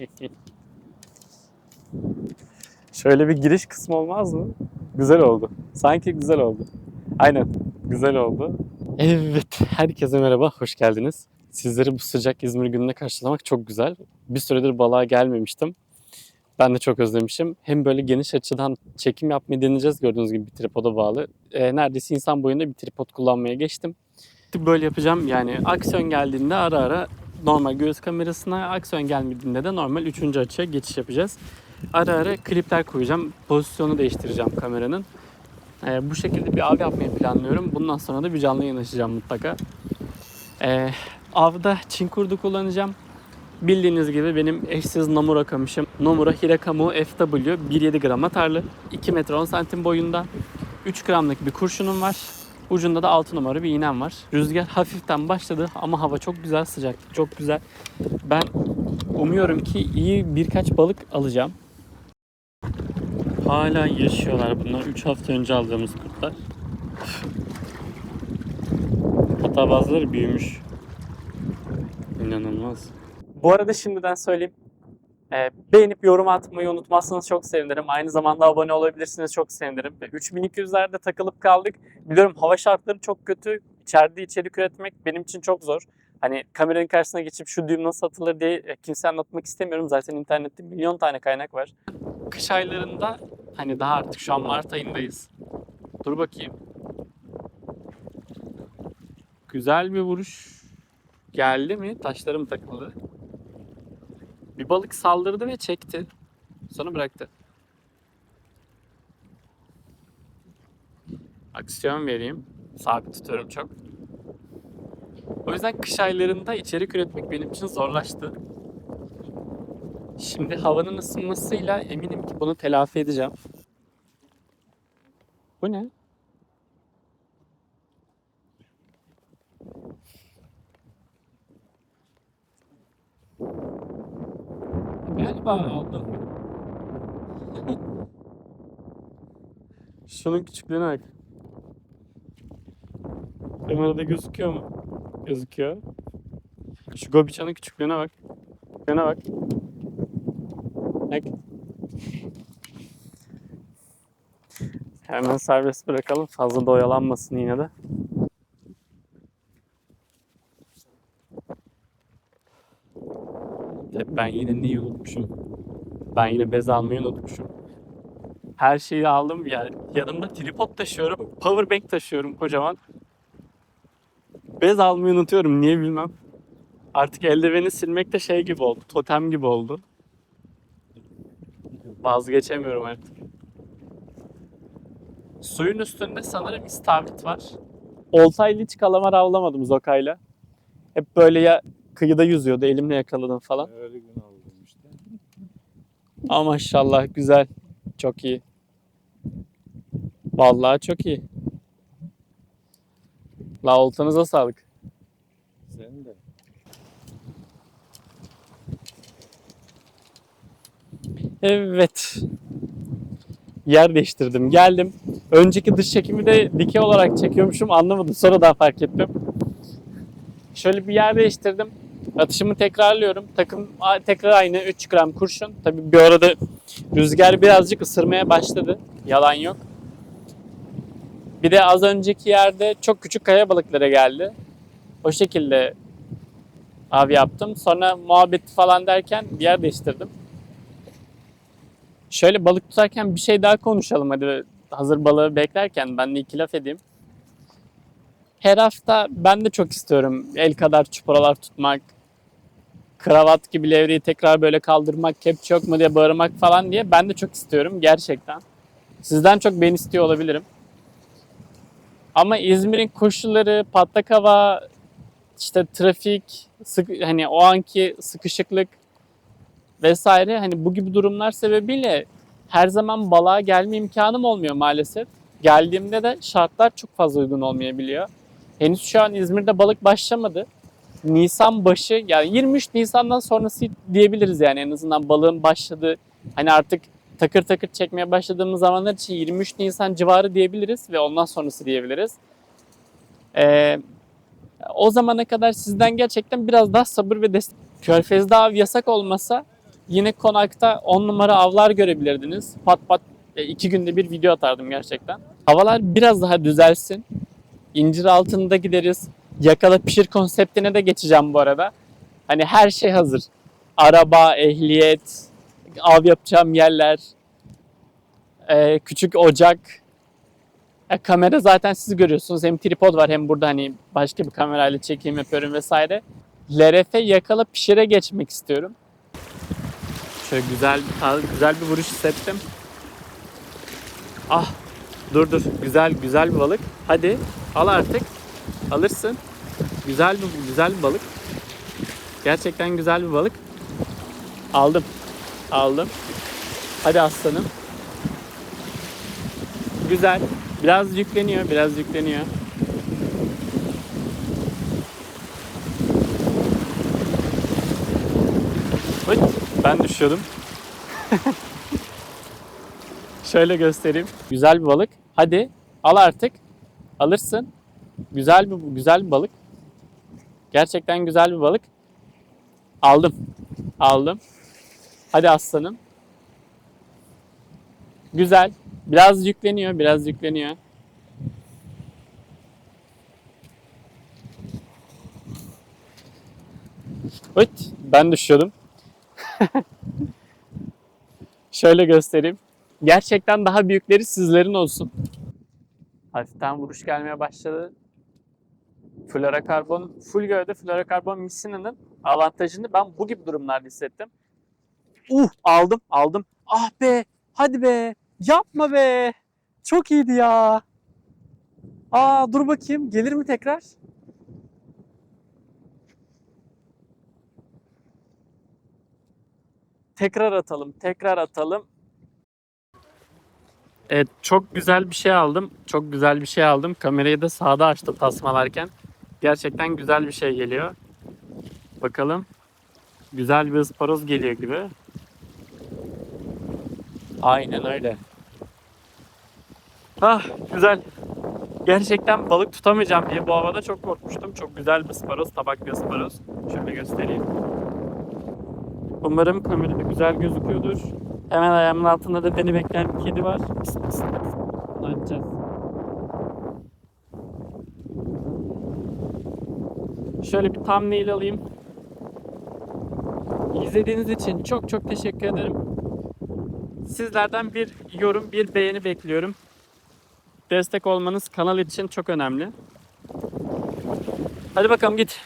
Şöyle bir giriş kısmı olmaz mı? Güzel oldu. Sanki güzel oldu. Aynen. Güzel oldu. Evet. Herkese merhaba. Hoş geldiniz. Sizleri bu sıcak İzmir gününe karşılamak çok güzel. Bir süredir balığa gelmemiştim. Ben de çok özlemişim. Hem böyle geniş açıdan çekim yapmayı deneyeceğiz gördüğünüz gibi bir tripoda bağlı. Ee, neredeyse insan boyunda bir tripod kullanmaya geçtim. Böyle yapacağım yani aksiyon geldiğinde ara ara normal göğüs kamerasına, aksiyon gelmediğinde de normal üçüncü açıya geçiş yapacağız. Ara ara klipler koyacağım. Pozisyonu değiştireceğim kameranın. Ee, bu şekilde bir av yapmayı planlıyorum. Bundan sonra da bir canlı yayın açacağım mutlaka. Ee, avda çin kurdu kullanacağım. Bildiğiniz gibi benim eşsiz Namura kamışım. Nomura Hirakamu FW 1.7 gram atarlı. 2 metre 10 santim boyunda. 3 gramlık bir kurşunum var. Ucunda da 6 numara bir iğnem var. Rüzgar hafiften başladı ama hava çok güzel sıcak. Çok güzel. Ben umuyorum ki iyi birkaç balık alacağım. Hala yaşıyorlar bunlar. 3 hafta önce aldığımız kurtlar. Hatta bazıları büyümüş. İnanılmaz. Bu arada şimdiden söyleyeyim. Ee, beğenip yorum atmayı unutmazsanız çok sevinirim. Aynı zamanda abone olabilirsiniz çok sevinirim. 3200'lerde takılıp kaldık. Biliyorum hava şartları çok kötü. İçeride içerik üretmek benim için çok zor. Hani kameranın karşısına geçip şu düğüm nasıl atılır diye e, kimseye anlatmak istemiyorum. Zaten internette milyon tane kaynak var. Kış aylarında hani daha artık şu an Mart ayındayız. Dur bakayım. Güzel bir vuruş geldi mi? Taşlarım takıldı. Bir balık saldırdı ve çekti. Sonra bıraktı. Aksiyon vereyim. Sabit tutuyorum çok. O yüzden kış aylarında içerik üretmek benim için zorlaştı. Şimdi havanın ısınmasıyla eminim ki bunu telafi edeceğim. Bu ne? Galiba aldım. Şunun küçüklüğüne bak. Kamerada gözüküyor mu? Gözüküyor. Şu Gobiçan'ın küçüklüğüne bak. Küçüklüğüne bak. Bak. Hemen serbest bırakalım. Fazla da oyalanmasın yine de. Hep ben yine neyi unutmuşum? Ben yine bez almayı unutmuşum. Her şeyi aldım yani. Yanımda tripod taşıyorum. Power bank taşıyorum kocaman. Bez almayı unutuyorum. Niye bilmem. Artık eldiveni silmek de şey gibi oldu. Totem gibi oldu. Vazgeçemiyorum artık. Suyun üstünde sanırım istavrit var. Oltayla hiç kalamar avlamadım zokayla. Hep böyle ya kıyıda yüzüyordu elimle yakaladım falan. Öyle gün aldım işte. Ama maşallah güzel. Çok iyi. Vallahi çok iyi. La oltanıza sağlık. Sen de. Evet. Yer değiştirdim. Geldim. Önceki dış çekimi de dikey olarak çekiyormuşum. Anlamadım. Sonradan fark ettim. Şöyle bir yer değiştirdim. Atışımı tekrarlıyorum. Takım tekrar aynı 3 gram kurşun. Tabii bir arada rüzgar birazcık ısırmaya başladı. Yalan yok. Bir de az önceki yerde çok küçük kaya balıkları geldi. O şekilde av yaptım. Sonra muhabbet falan derken bir yer değiştirdim. Şöyle balık tutarken bir şey daha konuşalım hadi hazır balığı beklerken ben de iki laf edeyim. Her hafta ben de çok istiyorum el kadar çupralar tutmak, kravat gibi levreyi tekrar böyle kaldırmak, kepçe yok mu diye bağırmak falan diye ben de çok istiyorum gerçekten. Sizden çok ben istiyor olabilirim. Ama İzmir'in koşulları, patlak hava, işte trafik, sık, hani o anki sıkışıklık vesaire hani bu gibi durumlar sebebiyle her zaman balığa gelme imkanım olmuyor maalesef. Geldiğimde de şartlar çok fazla uygun olmayabiliyor. Henüz şu an İzmir'de balık başlamadı. Nisan başı yani 23 Nisan'dan sonrası diyebiliriz yani en azından balığın başladığı hani artık takır takır çekmeye başladığımız zamanlar için 23 Nisan civarı diyebiliriz ve ondan sonrası diyebiliriz. Ee, o zamana kadar sizden gerçekten biraz daha sabır ve destek. Körfez'de av yasak olmasa Yine konakta 10 numara avlar görebilirdiniz. Pat pat e, iki günde bir video atardım gerçekten. Havalar biraz daha düzelsin. İncir altında gideriz. Yakala pişir konseptine de geçeceğim bu arada. Hani her şey hazır. Araba, ehliyet, av yapacağım yerler, e, küçük ocak, e, kamera zaten siz görüyorsunuz. Hem tripod var hem burada hani başka bir kamerayla çekim yapıyorum vesaire. LRF yakala pişire geçmek istiyorum. Şöyle güzel güzel bir vuruş hissettim. Ah dur dur güzel güzel bir balık. Hadi al artık. Alırsın. Güzel bir güzel bir balık. Gerçekten güzel bir balık. Aldım. Aldım. Hadi aslanım. Güzel. Biraz yükleniyor, biraz yükleniyor. Hıt, ben düşüyordum. Şöyle göstereyim. Güzel bir balık. Hadi al artık. Alırsın. Güzel bir güzel bir balık. Gerçekten güzel bir balık. Aldım. Aldım. Hadi aslanım. Güzel. Biraz yükleniyor, biraz yükleniyor. Hıt, ben düşüyordum. Şöyle göstereyim. Gerçekten daha büyükleri sizlerin olsun. Hafiften vuruş gelmeye başladı. Fluorokarbon, full gövde fluorokarbon misinanın avantajını ben bu gibi durumlarda hissettim. Uh aldım aldım. Ah be hadi be yapma be. Çok iyiydi ya. Aa dur bakayım gelir mi tekrar? Tekrar atalım, tekrar atalım. Evet, çok güzel bir şey aldım. Çok güzel bir şey aldım. Kamerayı da sağda açtım tasmalarken. Gerçekten güzel bir şey geliyor. Bakalım. Güzel bir ısparoz geliyor gibi. Aynen öyle. Ah güzel. Gerçekten balık tutamayacağım diye bu havada çok korkmuştum. Çok güzel bir ısparoz, tabak bir ısparoz. Şöyle göstereyim. Umarım kamerada güzel gözüküyordur. Hemen ayağımın altında da beni bekleyen bir kedi var. Pıs pıs pıs. Açacağız. Şöyle bir thumbnail alayım. İzlediğiniz için çok çok teşekkür ederim. Sizlerden bir yorum, bir beğeni bekliyorum. Destek olmanız kanal için çok önemli. Hadi bakalım git.